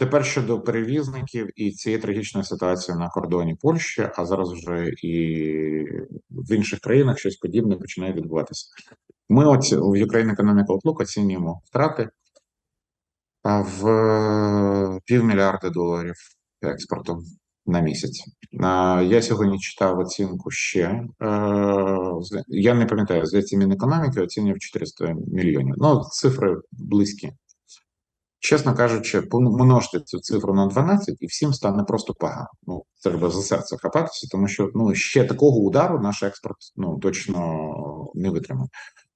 Тепер щодо перевізників і цієї трагічної ситуації на кордоні Польщі, а зараз вже і в інших країнах щось подібне починає відбуватися. Ми оці в Ukraine Economic Outlook оцінюємо втрати в е, півмільярда доларів експорту на місяць. Я сьогодні читав оцінку ще. е, Я не пам'ятаю, здається, Мінекономіки оцінював 400 мільйонів. Ну, цифри близькі. Чесно кажучи, помножте цю цифру на 12 і всім стане просто погано. Ну, треба за серце хапатися, тому що ну ще такого удару наш експорт ну точно не витримає.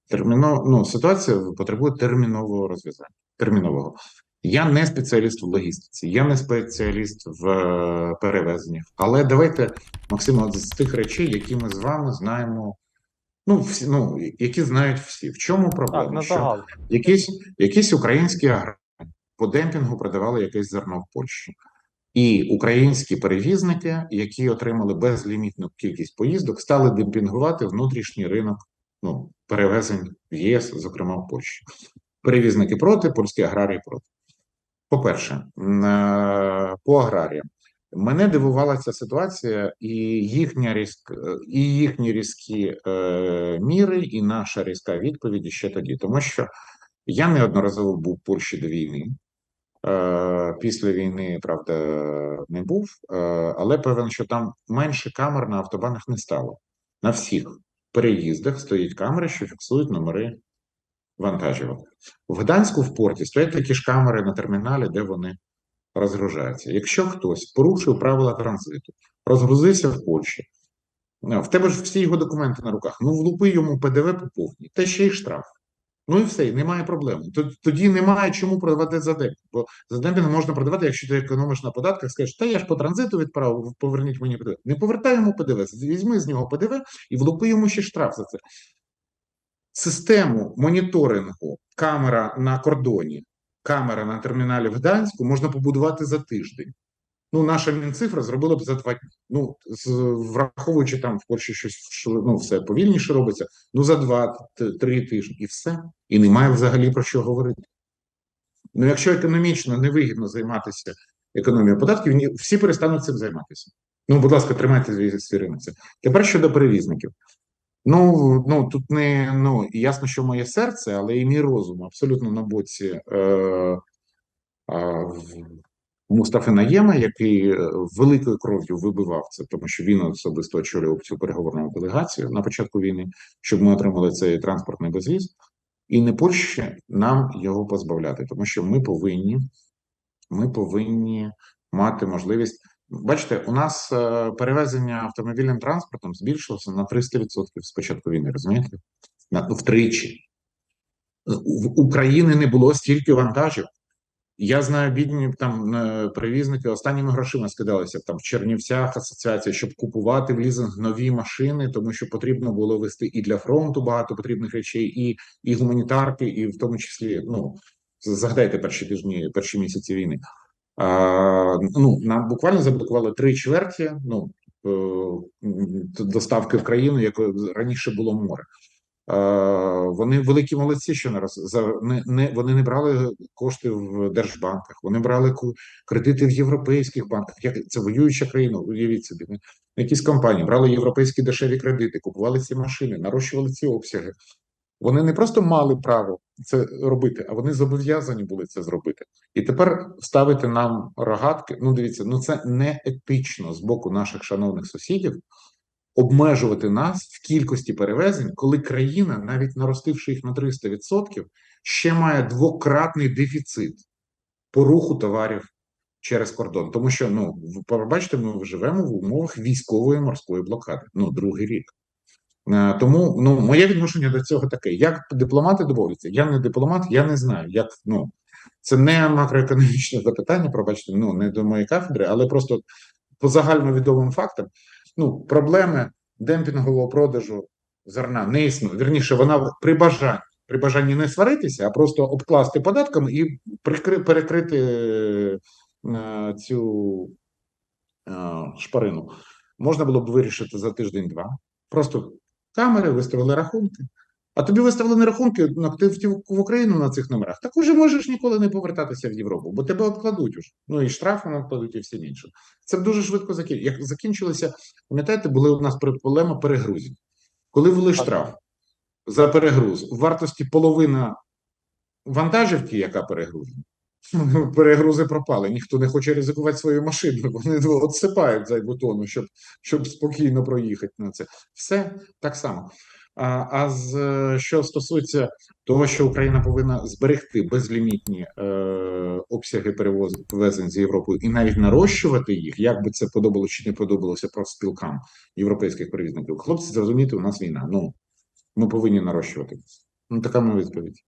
Терміно, ну, ситуація потребує термінового розв'язання. Термінового. Я не спеціаліст в логістиці, я не спеціаліст в е, перевезеннях. Але давайте, Максимо, от з тих речей, які ми з вами знаємо, ну всі ну які знають всі. В чому проблема? Так, Що якісь, якісь українські аграрії по демпінгу продавали якесь зерно в Польщу. І українські перевізники, які отримали безлімітну кількість поїздок, стали демпінгувати внутрішній ринок ну, перевезень в ЄС, зокрема в Польщі. Перевізники проти, польські аграрії проти. По-перше, е, по аграріям. Мене дивувала ця ситуація, і їхня різк, е, і їхні різкі е, міри, і наша різка відповідь ще тоді, тому що я неодноразово був в Польщі до війни. Е, Після війни, правда, не був, е, але певен, що там менше камер на автобанах не стало. На всіх переїздах стоять камери, що фіксують номери вантажівок. В Гданську в порті стоять такі ж камери на терміналі, де вони розгружаються. Якщо хтось порушив правила транзиту, розгрузився в Польщі, е, в тебе ж всі його документи на руках. Ну, влупи йому ПДВ по повній, та ще й штраф. Ну і все, немає проблем. Тоді немає чому продавати за демпінг. Бо за демпінг можна продавати, якщо ти економиш на податках, скажеш, та я ж по транзиту відправив, поверніть мені ПДВ. Не повертай йому ПДВ, візьми з нього ПДВ і влупи йому ще штраф за це. Систему моніторингу камера на кордоні, камера на терміналі в Гданську можна побудувати за тиждень. Ну, наша мінцифра зробила б за два дні. Ну, з, враховуючи там в Польщі щось ну, все повільніше робиться, ну за два-три тижні і все. І немає взагалі про що говорити. Ну, якщо економічно невигідно займатися економією податків, всі перестануть цим займатися. Ну, будь ласка, тримайте свій- ринок. Тепер щодо перевізників. Ну, ну тут не ну ясно, що моє серце, але і мій розум абсолютно на боці е, е, Мустафи Наєма, який е, великою кров'ю вибивав це, тому що він особисто очолював цю переговорну делегацію на початку війни, щоб ми отримали цей транспортний безвіз, і не Польщі нам його позбавляти, тому що ми повинні, ми повинні мати можливість. Бачите, у нас е, перевезення автомобільним транспортом збільшилося на 300% з початку війни, розумієте? Ну, втричі. В України не було стільки вантажів. Я знаю, бідні там перевізники останніми грошима скидалися там в Чернівцях асоціація, щоб купувати в лізинг нові машини, тому що потрібно було вести і для фронту багато потрібних речей, і, і гуманітарки, і в тому числі, ну згадайте перші тижні, перші місяці війни. А, ну нам буквально заблокували три чверті. Ну е, доставки в країну, якою раніше було море. Вони великі молодці, що не роз не, не вони не брали кошти в держбанках, вони брали кредити в європейських банках. Як це воююча країна? Уявіть собі, не? якісь компанії брали європейські дешеві кредити, купували ці машини, нарощували ці обсяги. Вони не просто мали право це робити, а вони зобов'язані були це зробити. І тепер ставити нам рогатки. Ну, дивіться, ну це не етично з боку наших шановних сусідів обмежувати нас в кількості перевезень, коли країна, навіть наростивши їх на 300%, ще має двократний дефіцит по руху товарів через кордон. Тому що ну ви побачите, ми живемо в умовах військової морської блокади. Ну, другий рік. Е, Тому ну моє відношення до цього таке: як дипломати домовляться? Я не дипломат, я не знаю, як ну це не макроекономічне запитання, пробачте, ну не до моєї кафедри, але просто по загальновідомим фактам. Ну, проблеми демпінгового продажу зерна не існує. Вірніше, вона при бажанні, при бажанні не сваритися, а просто обкласти податками і прикри, перекрити е, цю е, шпарину. Можна було б вирішити за тиждень-два. Просто камери виставили рахунки, А тобі виставлені рахунки, на ти в Україну на цих номерах. Так уже можеш ніколи не повертатися в Європу, бо тебе обкладуть уже. Ну і штрафи обкладуть, і все інше. Це дуже швидко закінчилося. Як закінчилося, пам'ятаєте, були у нас проблема перегрузів. Коли ввели штраф за перегруз в вартості половина вантажівки, яка перегружена, перегрузи пропали. Ніхто не хоче ризикувати свою машину. Вони відсипають зайву тону, щоб, щоб спокійно проїхати на це. Все так само. А, а з е, що стосується того, що Україна повинна зберегти безлімітні е, обсяги перевезень з Європою і навіть нарощувати їх, як би це подобалося чи не подобалося профспілкам європейських перевізників. Хлопці, зрозуміти, у нас війна. Ну ми повинні нарощувати. Ну така моя відповідь.